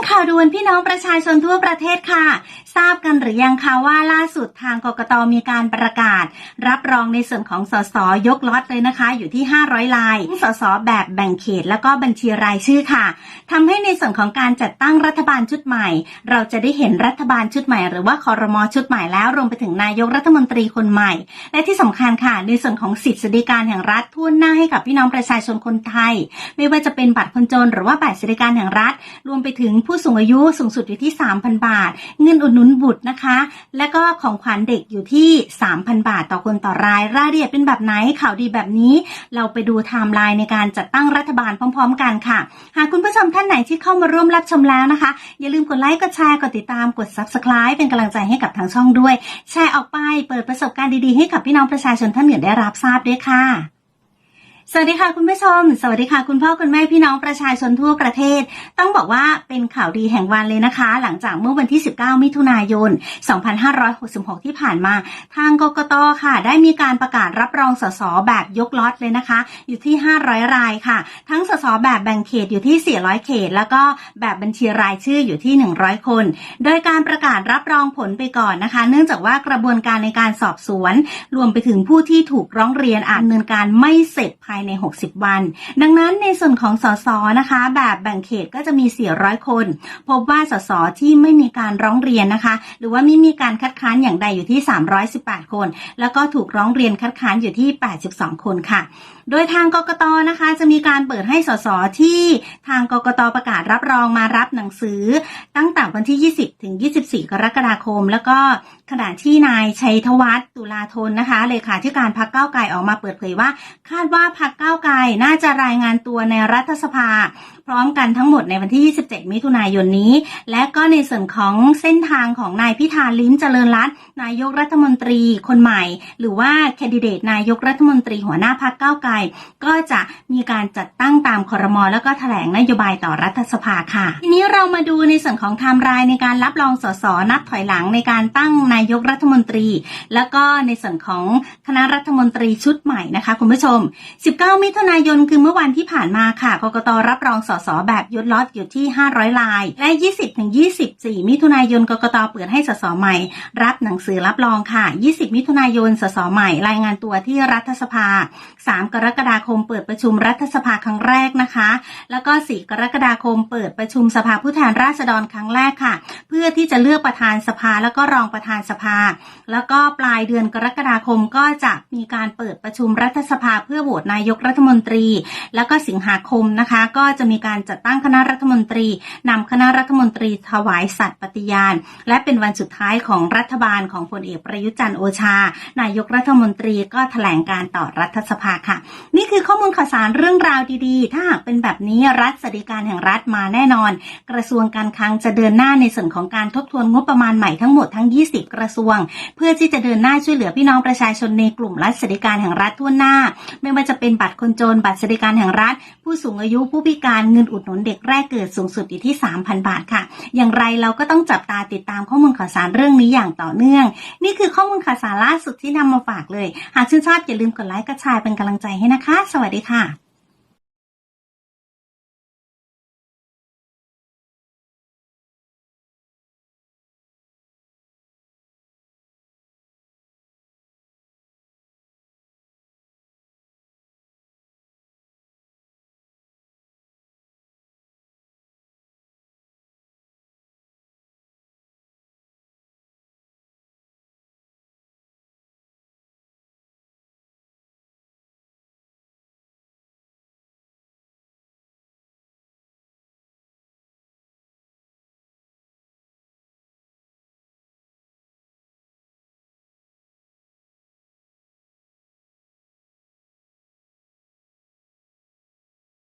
งข่าวด่วนพี่น้องประชาชนทั่วประเทศค่ะ ทราบกันหรือยังคะว่าล่าสุดทางกกตมีการประกาศ รับรองในส่วนของสสยกล็อตเลยนะคะ อยู่ที่ 500 ลายสสแบบแบ่งเขตแล้วก็บัญชีรายชื่อค่ะทำให้ในส่วนของการจัดตั้งรัฐบาลชุดใหม่ เราจะได้เห็นรัฐบาลชุดใหม่ หรือว่าคอรมอชุดใหม่แล้วรวมไปถึงนายกรัฐมนตรีคนใหม่ และที่สำคัญค่ะ ในส่วนของสิทธิสวัสดิการแห่งรัฐทั่วหน้าให้กับพี่น้องประชาชนคนไทย ไม่ว่าจะเป็นบัตรคนจนหรือว่าบัตรสวัสดิการแห่งรัฐ รวมไปถึงผผู้สูงอายุสูงสุดอยู่ที่ 3,000 บาท เงินอุดหนุนบุตรนะคะ และก็ของขวัญเด็กอยู่ที่ 3,000 บาทต่อคนต่อราย รายละเอียดเป็นแบบไหนข่าวดีแบบนี้ เราไปดูไทม์ไลน์ในการจัดตั้งรัฐบาลพร้อม ๆ กันค่ะ หากคุณผู้ชมท่านไหนที่เข้ามาร่วมรับชมแล้วนะคะ อย่าลืมกดไลค์กดแชร์กดติดตามกด subscribe เป็นกำลังใจให้กับทางช่องด้วย แชร์ออกไปเปิดประสบการณ์ดีๆให้กับพี่น้องประชาชนท่านอื่นได้รับทราบด้วยค่ะ สวัสดีค่ะคุณผู้ชม สวัสดีค่ะคุณพ่อคุณแม่พี่น้องประชาชนทั่วประเทศ ต้องบอกว่าเป็นข่าวดีแห่งวันเลยนะคะ หลังจากเมื่อวันที่ 19 มิถุนายน 2566 ที่ผ่านมา ทางกกตค่ะ ได้มีการประกาศรับรองสสแบบยกล็อตเลยนะคะ อยู่ที่ 500 รายค่ะ ทั้งสสแบบแบ่งเขตอยู่ที่ 400 เขต แล้วก็แบบบัญชีรายชื่ออยู่ที่ 100 คน โดยการประกาศรับรองผลไปก่อนนะคะ เนื่องจากว่ากระบวนการในการสอบสวน รวมไปถึงผู้ที่ถูกร้องเรียนอาจดำเนินการไม่เสร็จภายใน 60 วัน ดังนั้นในส่วนของสสนะคะ แบบแบ่งเขตก็จะมี 400 คน พบว่าสสที่ไม่มีการร้องเรียนนะคะ หรือว่าไม่มีการคัดค้านอย่างใดอยู่ที่ 318 คน แล้วก็ถูกร้องเรียนคัดค้านอยู่ที่ 82 คนค่ะ โดยทางกกตนะคะ จะมีการเปิดให้สสที่ทางกกตประกาศรับรองมารับหนังสือ ตั้งแต่วันที่ 20 ถึง 24 กรกฎาคม แล้วก็ ขณะที่นายชัยธวัฒน์ตุลาธนนะคะเลขาธิการพักเก้าไกลออกมาเปิดเผยว่า คาดว่าพักเก้าไกลน่าจะรายงานตัวในรัฐสภา พร้อมกันทั้งหมดในวันที่ 27 มิถุนายนนี้ และก็ในส่วนของเส้นทางของนายพิธาลิ้มเจริญรัตน์นายกรัฐมนตรีคนใหม่ หรือว่าแคนดิเดตนายกรัฐมนตรีหัวหน้าพักเก้าไกลก็จะมีการจัดตั้งตามคอรมอแล้วก็แถลงนโยบายต่อรัฐสภาค่ะ ทีนี้เรามาดูในส่วนของไทม์ไลน์ในการรับรองสสนับถอยหลังในการตั้งนายายกรัฐมนตรี แล้วก็ในส่วนของคณะรัฐมนตรีชุดใหม่นะคะคุณผู้ชม 19 มิถุนายนคือเมื่อวันที่ผ่านมาค่ะกกตรับรองสสแบบยศล็อตอยู่ที่ 500 ลาย และ 20ถึง24 มิถุนายนกกตเปิดให้สสใหม่ รับหนังสือรับรองค่ะ 20 มิถุนายนสสใหม่ รายงานตัวที่รัฐสภา 3 กรกฎาคมเปิดประชุมรัฐสภาครั้งแรกนะคะ แล้วก็ 4 กรกฎาคมเปิดประชุมสภาผู้แทนราษฎรครั้งแรกค่ะ เพื่อที่จะเลือกประธานสภาแล้วก็รองประธานสภา แล้วก็ปลายเดือนกรกฎาคมก็จะมีการเปิดประชุมรัฐสภาเพื่อโหวตนายกรัฐมนตรี แล้วก็สิงหาคมนะคะ ก็จะมีการจัดตั้งคณะรัฐมนตรีนำคณะรัฐมนตรีถวายสัตย์ปฏิญาณ และเป็นวันสุดท้ายของรัฐบาลของพลเอกประยุจันทร์โอชา นายกรัฐมนตรีก็แถลงการต่อรัฐสภาค่ะ นี่คือข้อมูลข่าวสารเรื่องราวดีๆ ถ้าหากเป็นแบบนี้รัฐสวัสดิการแห่งรัฐมาแน่นอน กระทรวงการคลังจะเดินหน้าในส่วนของการทบทวนงบประมาณใหม่ทั้งหมดทั้ง 20กระทรวง เพื่อที่จะเดินหน้าช่วยเหลือพี่น้องประชาชนในกลุ่มรัฐสวัสดิการแห่งรัฐทั่วหน้า ไม่ว่าจะเป็นบัตรคนจนบัตรสวัสดิการแห่งรัฐ ผู้สูงอายุผู้พิการเงินอุดหนุนเด็กแรกเกิดสูงสุดอยู่ที่ 3,000 บาทค่ะ อย่างไรเราก็ต้องจับตาติดตามข้อมูลข่าวสารเรื่องนี้อย่างต่อเนื่อง นี่คือข้อมูลข่าวสารล่าสุดที่นำมาฝากเลย หากชื่นชอบอย่าลืมกดไลค์กดแชร์เป็นกำลังใจให้นะคะ สวัสดีค่ะ